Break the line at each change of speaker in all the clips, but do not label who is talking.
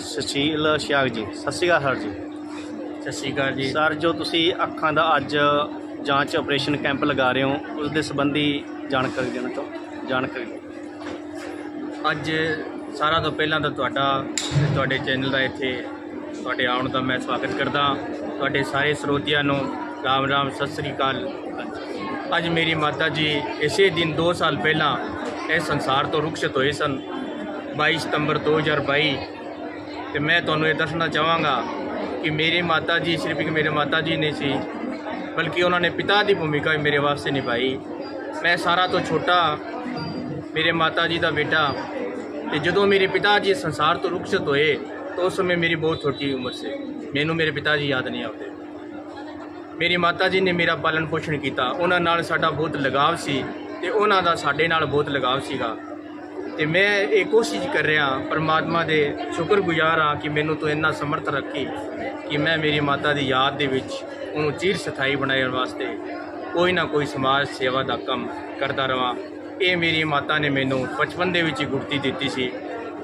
ਸੁਸ਼ੀਲ ਸ਼ਿਆਗ ਜੀ ਸਤਿ ਸ਼੍ਰੀ ਅਕਾਲ ਸਰ ਜੀ।
ਸਤਿ ਸ਼੍ਰੀ ਅਕਾਲ ਜੀ।
ਸਰ ਜੋ ਤੁਸੀਂ ਅੱਖਾਂ ਦਾ ਅੱਜ ਜਾਂਚ ਆਪਰੇਸ਼ਨ ਕੈਂਪ ਲਗਾ ਰਹੇ ਹੋ ਉਸ ਦੇ ਸੰਬੰਧੀ ਜਾਣਕਾਰੀ ਦੇਣਾ ਚਾਹੋ ਜਾਣਕਾਰੀ ਦਿਓ।
ਅੱਜ ਸਾਰਾ ਤੋਂ ਪਹਿਲਾਂ ਤਾਂ ਤੁਹਾਡਾ ਤੇ ਤੁਹਾਡੇ ਚੈਨਲ ਦਾ ਇੱਥੇ ਤੁਹਾਡੇ ਆਉਣ ਦਾ ਮੈਂ ਸਵਾਗਤ ਕਰਦਾ ਤੁਹਾਡੇ ਸਾਰੇ ਸਰੋਤਿਆਂ ਨੂੰ ਰਾਮ ਰਾਮ ਸਤਿ ਸ੍ਰੀ ਅਕਾਲ। ਅੱਜ ਮੇਰੀ ਮਾਤਾ ਜੀ ਇਸੇ ਦਿਨ 2 ਸਾਲ ਪਹਿਲਾਂ ਇਸ ਸੰਸਾਰ ਤੋਂ ਰੁਖਸ਼ਤ ਹੋਏ ਸਨ। 22 ਸਤੰਬਰ 2022 ਤੇ ਮੈਂ ਤੁਹਾਨੂੰ ਇਹ ਦੱਸਣਾ ਚਾਹਾਂਗਾ ਕਿ ਮੇਰੇ ਮਾਤਾ ਜੀ ਸਿਰਫ ਇੱਕ ਮੇਰੇ ਮਾਤਾ ਜੀ ਨਹੀਂ ਸੀ, ਬਲਕਿ ਉਹਨਾਂ ਨੇ ਪਿਤਾ ਦੀ ਭੂਮਿਕਾ ਵੀ ਮੇਰੇ ਵਾਸਤੇ ਨਿਭਾਈ। ਮੈਂ ਸਾਰਾ ਤੋਂ ਛੋਟਾ ਮੇਰੇ ਮਾਤਾ ਜੀ ਦਾ ਬੇਟਾ ਤੇ ਜਦੋਂ ਮੇਰੇ ਪਿਤਾ ਜੀ ਸੰਸਾਰ ਤੋਂ ਰੁਖਸ਼ਤ ਹੋਏ, ਤਾਂ ਉਸ ਸਮੇਂ ਮੇਰੀ ਬਹੁਤ ਛੋਟੀ ਉਮਰ ਸੀ। ਮੈਨੂੰ ਮੇਰੇ ਪਿਤਾ ਜੀ ਯਾਦ ਨਹੀਂ ਆਉਂਦੇ। ਮੇਰੀ ਮਾਤਾ ਜੀ ਨੇ ਮੇਰਾ ਪਾਲਣ ਪੋਸ਼ਣ ਕੀਤਾ। ਉਹਨਾਂ ਨਾਲ ਸਾਡਾ ਬਹੁਤ ਲਗਾਵ ਸੀ ਤੇ ਉਹਨਾਂ ਦਾ ਸਾਡੇ ਨਾਲ ਬਹੁਤ ਲਗਾਵ ਸੀਗਾ। ਤੇ ਮੈਂ ਇਹ ਕੋਸ਼ਿਸ਼ ਕਰ ਰਿਹਾ ਪਰਮਾਤਮਾ ਦੇ ਸ਼ੁਕਰਗੁਜ਼ਾਰ ਹਾਂ ਕਿ ਮੈਨੂੰ ਤੋਂ ਇੰਨਾ ਸਮਰਥ ਰੱਖੀ ਕਿ ਮੈਂ ਮੇਰੀ ਮਾਤਾ ਦੀ ਯਾਦ ਦੇ ਵਿੱਚ ਉਹਨੂੰ ਚੀਰ ਸਥਾਈ ਬਣਾਉਣ ਵਾਸਤੇ ਕੋਈ ਨਾ ਕੋਈ ਸਮਾਜ ਸੇਵਾ ਦਾ ਕੰਮ ਕਰਦਾ ਰਵਾਂ। ਇਹ ਮੇਰੀ ਮਾਤਾ ਨੇ ਮੈਨੂੰ ਬਚਪਨ ਦੇ ਵਿੱਚ ਹੀ ਗੁਰਤੀ ਦਿੱਤੀ ਸੀ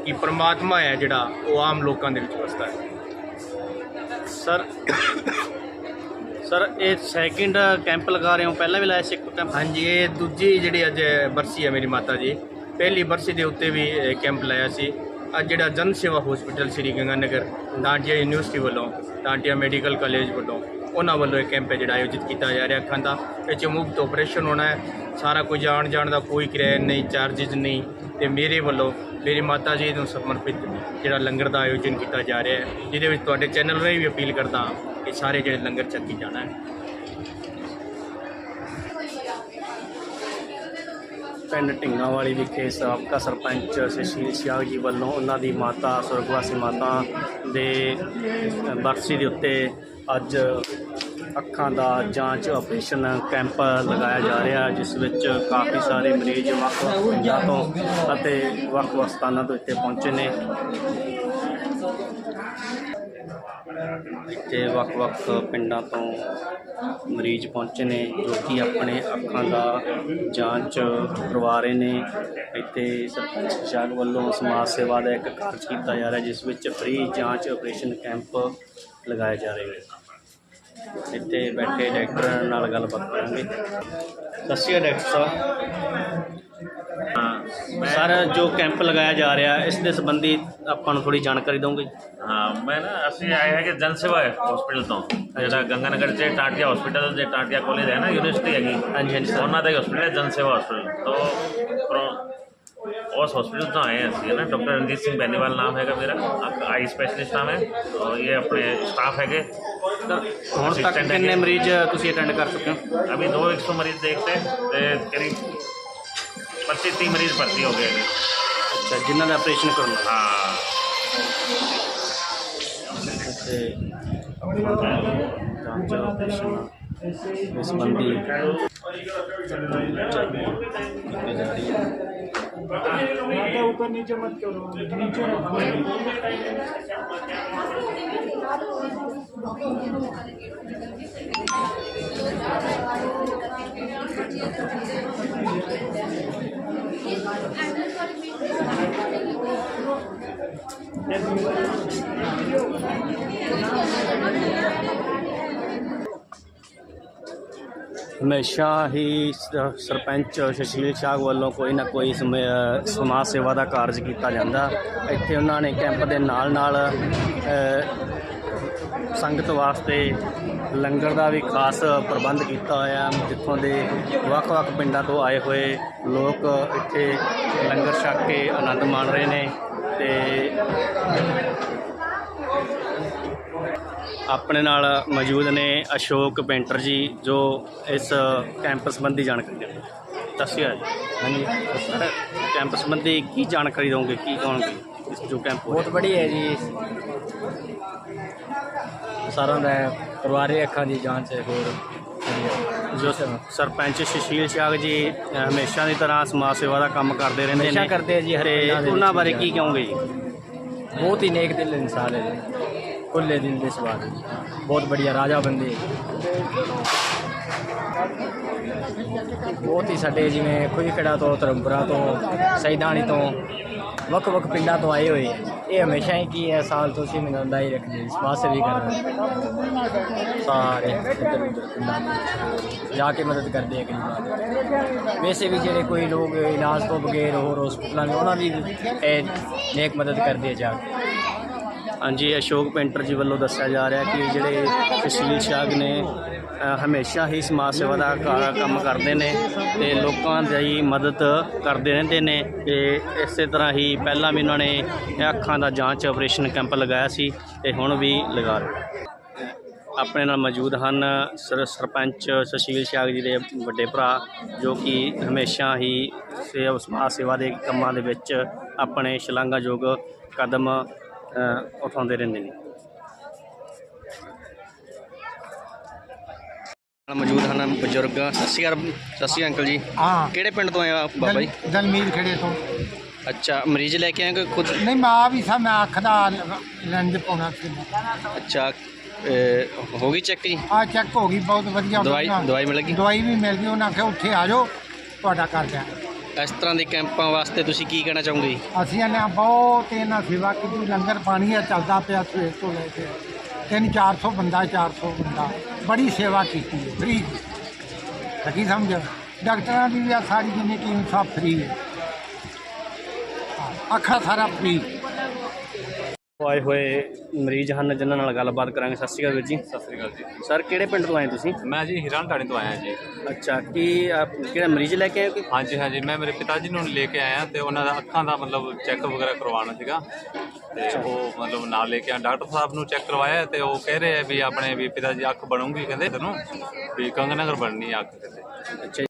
ਕਿ ਪਰਮਾਤਮਾ ਹੈ ਜਿਹੜਾ ਉਹ ਆਮ ਲੋਕਾਂ ਦੇ ਵਿੱਚ ਵਸਦਾ ਹੈ।
ਸਰ ਸਰ, ਇਹ ਸੈਕਿੰਡ ਕੈਂਪ ਲਗਾ ਰਹੇ ਹੋ। ਪਹਿਲਾਂ ਵੀ ਲਾਇਆ ਸੀ ਇੱਕ ਕੈਂਪ
ਹਾਂਜੀ, ਇਹ ਦੂਜੀ ਜਿਹੜੀ ਅੱਜ ਬਰਸੀ ਹੈ ਮੇਰੀ ਮਾਤਾ ਜੀ। ਪਹਿਲੀ ਬਰਸੀ ਦੇ ਉੱਤੇ ਵੀ ਇਹ ਕੈਂਪ ਲਾਇਆ ਸੀ। ਅੱਜ ਜਿਹੜਾ ਜਨ ਸੇਵਾ ਹਸਪੀਟਲ ਸ੍ਰੀ ਗੰਗਾਨਗਰ ਟਾਂਟੀਆ ਯੂਨੀਵਰਸਿਟੀ ਵੱਲੋਂ ਟਾਂਟੀਆ ਮੈਡੀਕਲ ਕਾਲਜ ਵੱਲੋਂ, ਉਹਨਾਂ ਵੱਲੋਂ ਇਹ ਕੈਂਪ ਹੈ ਜਿਹੜਾ ਆਯੋਜਿਤ ਕੀਤਾ ਜਾ ਰਿਹਾ। ਅੱਖਾਂ ਦਾ ਇਹ 'ਚ ਮੁਫਤ ਆਪਰੇਸ਼ਨ ਹੋਣਾ ਹੈ। ਸਾਰਾ ਕੁਝ ਆਉਣ ਜਾਣ ਦਾ ਕੋਈ ਕਿਰਾਇਆ ਨਹੀਂ ਚਾਰजेस ਨਹੀਂ। ਤੇ ਮੇਰੇ ਵੱਲੋਂ, ਮੇਰੀ ਮਾਤਾ ਜੀ ਨੂੰ ਸਮਰਪਿਤ ਜਿਹੜਾ ਲੰਗਰ ਦਾ ਆਯੋਜਨ ਕੀਤਾ ਜਾ ਰਿਹਾ ਹੈ, ਜਿਹਦੇ ਵਿੱਚ ਤੁਹਾਡੇ ਚੈਨਲ ਰਾਹੀਂ ਵੀ ਅਪੀਲ ਕਰਦਾ ਹਾਂ ਕਿ ਸਾਰੇ ਜਿਹੜੇ ਲੰਗਰ ਛਕੀ ਜਾਣਾ ਹੈ।
ਪਿੰਡ ਢਿੰਗਾਵਾਲੀ ਵਿਖੇ ਸਾਬਕਾ ਸਰਪੰਚ ਸੁਸ਼ੀਲ ਸਿਆਗ ਜੀ ਵੱਲੋਂ ਉਹਨਾਂ ਦੀ ਮਾਤਾ ਸੁਰਗਵਾਸੀ ਮਾਤਾ ਦੇ ਬਰਸੀ ਦੇ ਉੱਤੇ ਅੱਜ ਅੱਖਾਂ ਦਾ ਜਾਂਚ ਆਪਰੇਸ਼ਨ ਕੈਂਪ ਲਗਾਇਆ ਜਾ ਰਿਹਾ ਜਿਸ ਵਿੱਚ ਕਾਫੀ ਸਾਰੇ ਮਰੀਜ਼ ਵੱਖ-ਵੱਖ ਪਿੰਡਾਂ ਤੋਂ ਅਤੇ ਵੱਖ-ਵੱਖ ਸਥਾਨਾਂ ਤੋਂ ਇੱਥੇ ਪਹੁੰਚੇ ਨੇ। ਇੱਥੇ ਵੱਖ-ਵੱਖ ਪਿੰਡਾਂ ਤੋਂ ਮਰੀਜ਼ ਪਹੁੰਚੇ ਨੇ, ਜੋ ਕਿ ਆਪਣੇ ਅੱਖਾਂ ਦਾ ਜਾਂਚ ਕਰਵਾ ਰਹੇ ਨੇ। ਇੱਥੇ ਸਰਪੰਚ ਸ਼ਾਗ ਵੱਲੋਂ ਸਮਾਜ ਸੇਵਾ ਦਾ ਇੱਕ ਕਾਰਜ ਕੀਤਾ ਜਾ ਰਿਹਾ, ਜਿਸ ਵਿੱਚ ਫ੍ਰੀ ਜਾਂਚ ਆਪਰੇਸ਼ਨ ਕੈਂਪ ਲਗਾਏ ਜਾ ਰਹੇ ਨੇ। ਇੱਥੇ ਬੈਠੇ ਡਾਕਟਰ ਨਾਲ ਗੱਲਬਾਤ ਕਰਾਂਗੇ। ਸਤਿ ਡਾਕਟਰ ਸਾਹਿਬ। ਸਰ ਜੋ ਕੈਂਪ ਲਗਾਇਆ ਜਾ ਰਿਹਾ ਇਸ ਦੇ ਸੰਬੰਧੀ ਆਪਾਂ ਨੂੰ ਥੋੜੀ ਜਾਣਕਾਰੀ ਦਿਓਗੇ
ਹਾਂ ਮੈਂ ਨਾ ਅਸੀਂ ਆਏ ਹੈਗੇ ਜਨ ਸੇਵਾ ਹਸਪੀਟਲ ਤੋਂ ਜਿਹੜਾ ਗੰਗਾਨਗਰ ਚ ਟਾਟੀਆ ਹਸਪੀਟਲ ਦੇ ਟਾਟੀਆ ਕਾਲਜ ਹੈ ਨਾ ਯੂਨੀਵਰਸਿਟੀ ਹੈਗੀ
ਹਾਂਜੀ ਹਾਂਜੀ ਸਰ
ਉਹਨਾਂ ਦਾ ਹਸਪੀਟਲ ਹੈ ਜਨ ਸੇਵਾ ਹਸਪੀਟਲ ਤੋਂ ਉਸ ਹਸਪੀਟਲ ਤੋਂ ਆਏ हैं ਅਸੀਂ ਹੈ ਨਾ ਡਾਕਟਰ ਰਣਜੀਤ ਸਿੰਘ ਬੈਨੀਵਾਲ ਨਾਮ ਹੈਗਾ ਮੇਰਾ ਆਈ ਸਪੈਸ਼ਲਿਸਟ ਨਾਮ ਹੈ और ये अपने स्टाफ हैगे
ਸਰ ਹੁਣ ਤੱਕ
Assistant
ਕਿੰਨੇ
ਹੈਗੇ।
ਮਰੀਜ਼ ਤੁਸੀਂ ਅਟੈਂਡ ਕਰ ਚੁੱਕੇ ਹੋ
अभी दो एक सौ मरीज देखते हैं ते करीब पच्चीस तीन मरीज़ भर्ती हो गए।
अच्छा जिन्होंने
ऑपरेशन
कर? ऊपर नीचे मत करो नीचे ਜਾ ਰਹੀ ਹਮੇਸ਼ਾ ਹੀ ਸ- ਸਰਪੰਚ ਸੁਸ਼ੀਲ ਸ਼ਾਹ ਵੱਲੋਂ ਕੋਈ ਨਾ ਕੋਈ ਸਮੇ ਸਮਾਜ ਸੇਵਾ ਦਾ ਕਾਰਜ ਕੀਤਾ ਜਾਂਦਾ। ਇੱਥੇ ਉਹਨਾਂ ਨੇ ਕੈਂਪ ਦੇ ਨਾਲ ਨਾਲ ਅ, ਸੰਗਤ ਵਾਸਤੇ ਲੰਗਰ ਦਾ ਵੀ ਖਾਸ ਪ੍ਰਬੰਧ ਕੀਤਾ ਹੋਇਆ ਜਿੱਥੋਂ ਦੇ ਵੱਖ-ਵੱਖ ਪਿੰਡਾਂ ਤੋਂ ਆਏ ਹੋਏ ਲੋਕ ਇੱਥੇ ਲੰਗਰ ਛਕ ਕੇ ਆਨੰਦ ਮਾਣ ਰਹੇ ਨੇ ਤੇ ਆਪਣੇ ਨਾਲ ਮੌਜੂਦ ਨੇ ਅਸ਼ੋਕ ਪੇਂਟਰ ਜੀ ਜੋ ਇਸ ਕੈਂਪ ਸੰਬੰਧੀ ਜਾਣਕਾਰੀ ਦੇਣਗੇ ਸਤਿ ਸ਼੍ਰੀ ਅਕਾਲ ਹਾਂਜੀ ਸਰ ਕੈਂਪ ਸੰਬੰਧੀ ਕੀ ਜਾਣਕਾਰੀ ਦੋਗੇ ਕੀ ਕਹੋਗੇ? ਇਸ ਜੋ ਕੈਂਪ
ਬਹੁਤ ਬੜੀ ਹੈ ਜੀ। ਸਾਰਿਆਂ ਦਾ ਪਰਿਵਾਰਿਕ ਅੱਖਾਂ ਦੀ ਜਾਂਚ ਹੈ ਹੋਰ।
ਜੋ ਸਰਪੰਚ ਸੁਸ਼ੀਲ ਸ਼ਾਗ ਜੀ ਹਮੇਸ਼ਾ ਦੀ ਤਰ੍ਹਾਂ ਸਮਾਜ ਸੇਵਾ ਦਾ ਕੰਮ ਕਰਦੇ ਰਹਿੰਦੇ
ਹਮੇਸ਼ਾ
ਨੇ
ਕਰਦੇ ਆ ਜੀ, ਹਰ
ਉਹਨਾਂ ਬਾਰੇ ਕੀ ਕਹੋਗੇ ਜੀ?
ਬਹੁਤ ਹੀ ਨੇਕ ਦਿਲ ਇਨਸਾਨ ਹੈ ਜੀ। ਖੁੱਲੇ ਦਿਲ ਦੇ ਸਵਾਲ ਬਹੁਤ ਬੜੀਆ ਰਾਜਾ ਬੰਦੇ। ਬਹੁਤ ਹੀ ਸਾਡੇ ਜਿਵੇਂ ਖੁਈਖੜਾ ਤੋਂ, ਧਰਮਪੁਰਾ ਤੋਂ ਸੈਦਾਨੀ ਤੋਂ ਵੱਖ ਵੱਖ ਪਿੰਡਾਂ ਤੋਂ ਆਏ ਹੋਏ। ਇਹ ਹਮੇਸ਼ਾ ਹੀ ਕੀ ਹੈ, ਸਾਲ ਤੋਂ ਸੀ ਮਨਾਉਂਦਾ ਹੀ ਰੱਖਦੇ ਇਸ ਪਾਸੇ ਵੀ ਕਰਦੇ ਸਾਰੇ ਇੱਧਰ ਉੱਧਰ ਪਿੰਡਾਂ ਵਿੱਚ ਜਾ ਕੇ ਮਦਦ ਕਰਦੇ ਆ ਗਰੀਬਾਂ ਵੈਸੇ ਵੀ ਜਿਹੜੇ ਕੋਈ ਲੋਕ ਇਲਾਜ ਤੋਂ ਬਗੈਰ ਹੋਰ ਹਸਪਤਾਲਾਂ ਵਿੱਚ ਉਹਨਾਂ ਦੀ ਇਹ ਨੇਕ ਮਦਦ ਕਰਦੇ ਆ ਜਾ ਕੇ।
ਹਾਂਜੀ, ਅਸ਼ੋਕ ਪੇਂਟਰ ਜੀ ਵੱਲੋਂ ਦੱਸਿਆ ਜਾ ਰਿਹਾ ਕਿ ਜਿਹੜੇ ਸੁਸ਼ੀਲ ਸ਼ਾਗ ਨੇ ਹਮੇਸ਼ਾ ਹੀ ਸਮਾਜ ਸੇਵਾ ਦਾ ਕੰਮ ਕਰਦੇ ਨੇ ਤੇ ਲੋਕਾਂ ਦੀ ਮਦਦ ਕਰਦੇ ਰਹਿੰਦੇ ਨੇ ਤੇ ਇਸੇ ਤਰ੍ਹਾਂ ਹੀ ਪਹਿਲਾਂ ਵੀ ਉਹਨਾਂ ਨੇ ਅੱਖਾਂ ਦਾ ਜਾਂਚ ਆਪਰੇਸ਼ਨ ਕੈਂਪ ਲਗਾਇਆ ਸੀ ਤੇ ਹੁਣ ਵੀ ਲਗਾ ਰਹੇ ਆਪਣੇ ਨਾਲ ਮੌਜੂਦ ਹਨ ਸਰ, ਸਰਪੰਚ ਸੁਸ਼ੀਲ ਸ਼ਾਗ ਜੀ ਦੇ ਵੱਡੇ ਭਰਾ, ਜੋ ਕਿ ਹਮੇਸ਼ਾ ਹੀ ਸੇਵਾ, ਸਮਾਜ ਸੇਵਾ ਦੇ ਕੰਮਾਂ ਦੇ ਵਿੱਚ ਆਪਣੇ ਸ਼ਲਾਘਾਯੋਗ ਕਦਮ ਉਠਾਉਂਦੇ ਰਹਿੰਦੇ ਨੇ। ਨਾਲ ਮੌਜੂਦ ਹਨ ਬਜ਼ੁਰਗ। ਸਤਿ ਸ਼੍ਰੀ ਅਕਾਲ ਸਤਿ ਸ਼੍ਰੀ ਅਕਾਲ ਅੰਕਲ ਜੀ।
ਹਾਂ।
ਕਿਹੜੇ ਪਿੰਡ ਤੋਂ ਆਏ ਆ ਬਾਬਾ ਜੀ?
ਦਲ- ਦਲਮੀਰ ਖੇੜੇ ਤੋਂ।
ਅੱਛਾ ਮਰੀਜ਼ ਲੈ ਕੇ ਆਏ ਕਿ ਖੁਦ?
ਨਹੀਂ ਮੈਂ ਆ ਵੀ ਸਾਂ ਮੈਂ ਅੱਖ ਦਾ ਲੈਂਜ ਪਾਉਣਾ ਸੀ।
ਅੱਛਾ ਹੋ ਗਈ ਚੈੱਕ ਜੀ?
ਆ ਚੈੱਕ ਹੋ ਗਈ ਬਹੁਤ ਵਧੀਆ।
ਦਵਾਈ ਦਵਾਈ ਮਿਲ ਗਈ?
ਦਵਾਈ ਵੀ ਮਿਲ ਗਈ ਉਹਨਾਂ ਆਖਿਆ ਉੱਥੇ ਆ ਜਾਓ ਤੁਹਾਡਾ ਕਰ ਦਿਆਂ
ਇਸ ਤਰ੍ਹਾਂ ਦੇ ਕੈਂਪਾਂ ਵਾਸਤੇ ਤੁਸੀਂ ਕੀ ਕਹਿਣਾ ਚਾਹੋਗੇ? ਜੀ
ਅਸੀਂ ਇਹਨਾਂ ਬਹੁਤ ਇਹਨਾਂ ਸੇਵਾ ਕੀਤੀ, ਲੰਗਰ ਪਾਣੀ ਆ ਚੱਲਦਾ ਪਿਆ ਸਵੇਰ ਤੋਂ ਲੈ ਕੇ। ਤਿੰਨ 400 ਬੰਦਾ 400 ਬੰਦਾ। ਬੜੀ ਸੇਵਾ ਕੀਤੀ ਹੈ ਫ੍ਰੀ ਕੀ ਸਮਝ? ਡਾਕਟਰਾਂ ਦੀ ਵੀ ਆ ਸਾਰੀ ਜਿੰਨੀ ਟੀਮ ਸਭ ਫ੍ਰੀ ਹੈ। ਅੱਖਾਂ ਸਾਰਾ ਫ੍ਰੀ
ਆਏ ਹੋਏ ਮਰੀਜ਼ ਹਨ ਜਿਨ੍ਹਾਂ ਨਾਲ ਗੱਲਬਾਤ ਕਰਾਂਗੇ। ਸਤਿ ਸ਼੍ਰੀ ਅਕਾਲ ਵੀਰ ਜੀ।
ਸਤਿ ਸ੍ਰੀ ਅਕਾਲ ਜੀ।
ਸਰ ਕਿਹੜੇ ਪਿੰਡ ਤੋਂ ਆਏ ਤੁਸੀਂ?
ਮੈਂ ਜੀ ਹਿਰਨ ਢਾਣੀ ਤੋਂ ਆਇਆ ਜੀ।
ਅੱਛਾ ਕੀ ਆਪ ਕਿਹੜਾ ਮਰੀਜ਼ ਲੈ ਕੇ ਆਏ ਹੋ ਕਿ?
ਹਾਂਜੀ ਹਾਂਜੀ। ਮੈਂ ਮੇਰੇ ਪਿਤਾ ਜੀ ਨੂੰ ਲੈ ਕੇ ਆਇਆ ਤੇ ਉਹਨਾਂ ਦਾ ਅੱਖਾਂ ਦਾ ਮਤਲਬ ਚੈੱਕ ਵਗੈਰਾ ਕਰਵਾਉਣਾ ਸੀਗਾ। ਤੇ ਉਹ ਮਤਲਬ ਨਾਲ ਲੈ ਕੇ ਆ ਡਾਕਟਰ ਸਾਹਿਬ ਨੂੰ ਚੈੱਕ ਕਰਵਾਇਆ ਤੇ ਉਹ ਕਹਿ ਰਹੇ ਆ ਵੀ ਆਪਣੇ ਵੀ ਪਿਤਾ ਜੀ ਅੱਖ ਬਣੂਗੀ ਕਹਿੰਦੇ ਤੈਨੂੰ ਵੀ ਕੰਗਨਗਰ ਬਣਨੀ ਆ ਅੱਖ ਕਹਿੰਦੇ।
ਅੱਛਾ